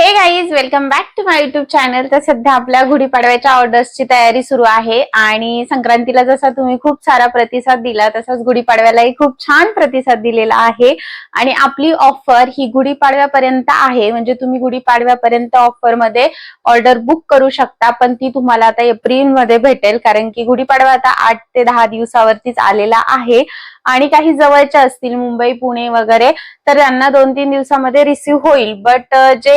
Hey guys welcome back to my YouTube channel तर सध्या आपल्या गुढीपाडव्याच्या ऑर्डर्सची तयारी सुरू आहे आणि संक्रांतीला जसा तुम्ही खूप सारा प्रतिसाद दिला तसाच गुढीपाडव्यालाही खूप छान प्रतिसाद दिलेला आहे. आणि आपली ऑफर ही गुढीपाडव्यापर्यंत आहे. म्हणजे तुम्ही गुढीपाडव्यापर्यंत ऑफरमध्ये ऑर्डर बुक करू शकता पण ती तुम्हाला आता एप्रिलमध्ये भेटेल कारण की गुढीपाडवा आता आठ ते दहा दिवसावरतीच आलेला आहे. आणि काही जवळच्या असतील मुंबई पुणे वगैरे तर त्यांना दोन तीन दिवसामध्ये रिसीव्ह होईल. बट जे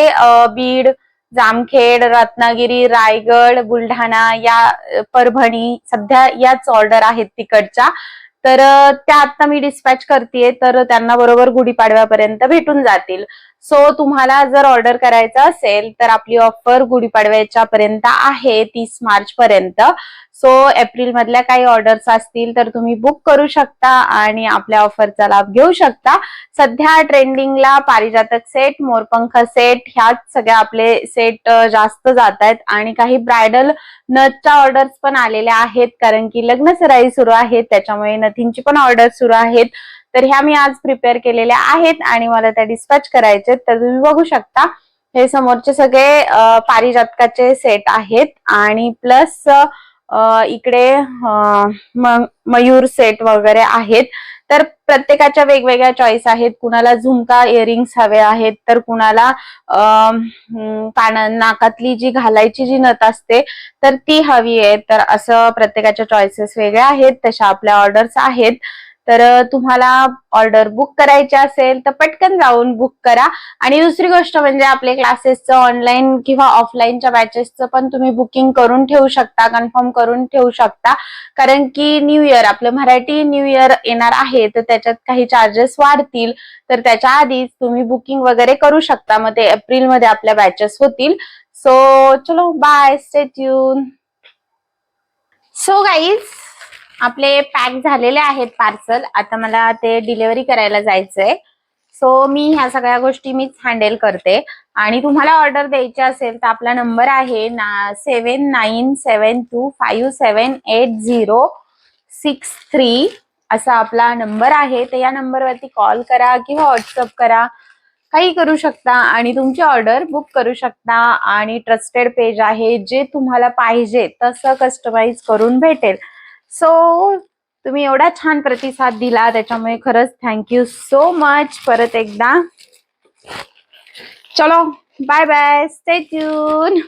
बीड जामखेड रत्नागिरी रायगड बुलढाणा या परभणी सध्या याच ऑर्डर आहेत तिकडच्या. तर त्या आता मी डिस्पॅच करतेय तर त्यांना बरोबर गुढीपाडव्यापर्यंत भेटून जातील. सो तुम्हाला जर ऑर्डर करायचं असेल तर आपली ऑफर गुढीपाडव्याच्या पर्यंत आहे तीस मार्च पर्यंत सो एप्रिल मधल्या काही ऑर्डर्स असतील तर तुम्ही बुक करू शकता आणि आपल्या ऑफरचा लाभ घेऊ शकता. सध्या ट्रेंडिंगला पारिजातक सेट मोरपंख सेट ह्याच सगळ्या आपले सेट जास्त जात आहेत आणि काही ब्रायडल नथच्या ऑर्डर्स पण आलेल्या आहेत कारण की लग्न सराई सुरू आहेत त्याच्यामुळे नथींची पण ऑर्डर सुरू आहेत. तर ह्या मी आज प्रिपेअर केलेल्या आहेत आणि मला त्या डिस्पॅच करायचे तर तुम्ही बघू शकता हे समोरचे सगळे पारिजातकाचे सेट आहेत आणि प्लस इकडे मयूर सेट वगैरे आहेत. तर प्रत्येकाच्या वेगवेगळ्या चॉईस आहेत. कुणाला झुमका इयरिंग्स हवे आहेत तर कुणाला कान काना नाकातली जी घालायची जी नथ असते तर ती हवी आहे. तर असं प्रत्येकाच्या चॉईसेस वेगळ्या आहेत. तशा आपल्या ऑर्डर्स आहेत. तर तुम्हाला ऑर्डर बुक करायची असेल तर पटकन जाऊन बुक करा. आणि दुसरी गोष्ट म्हणजे आपले क्लासेसचं ऑनलाईन किंवा ऑफलाईनच्या बॅचेसचं पण तुम्ही बुकिंग करून ठेवू शकता कन्फर्म करून ठेवू शकता. कारण की न्यू इयर आपलं मराठी न्यू इयर येणार आहे तर त्याच्यात काही चार्जेस वाढतील. तर त्याच्या आधीच तुम्ही बुकिंग वगैरे करू शकता. मग ते एप्रिलमध्ये आपल्या बॅचेस होतील. सो चलो bye stay tuned so guys आपले पॅक झालेले आहेत पार्सल आता मला ते डिलिव्हरी करायला जायचंय. सो मी ह्या सगळ्या गोष्टी मीच हँडल करते. आणि तुम्हाला ऑर्डर द्यायची असेल तर आपला नंबर आहे ना seven nine seven two five seven eight zero six three असा आपला नंबर आहे. तर या नंबरवरती कॉल करा किंवा व्हॉट्सअप करा. काही करू शकता आणि तुमची ऑर्डर बुक करू शकता. आणि ट्रस्टेड पेज आहे जे तुम्हाला पाहिजे तसं कस्टमाइज करून भेटेल. सो तुम्ही एवढा छान प्रतिसाद दिला त्याच्यामुळे खरंच थँक्यू सो मच परत एकदा. चलो बाय बाय स्टे ट्यून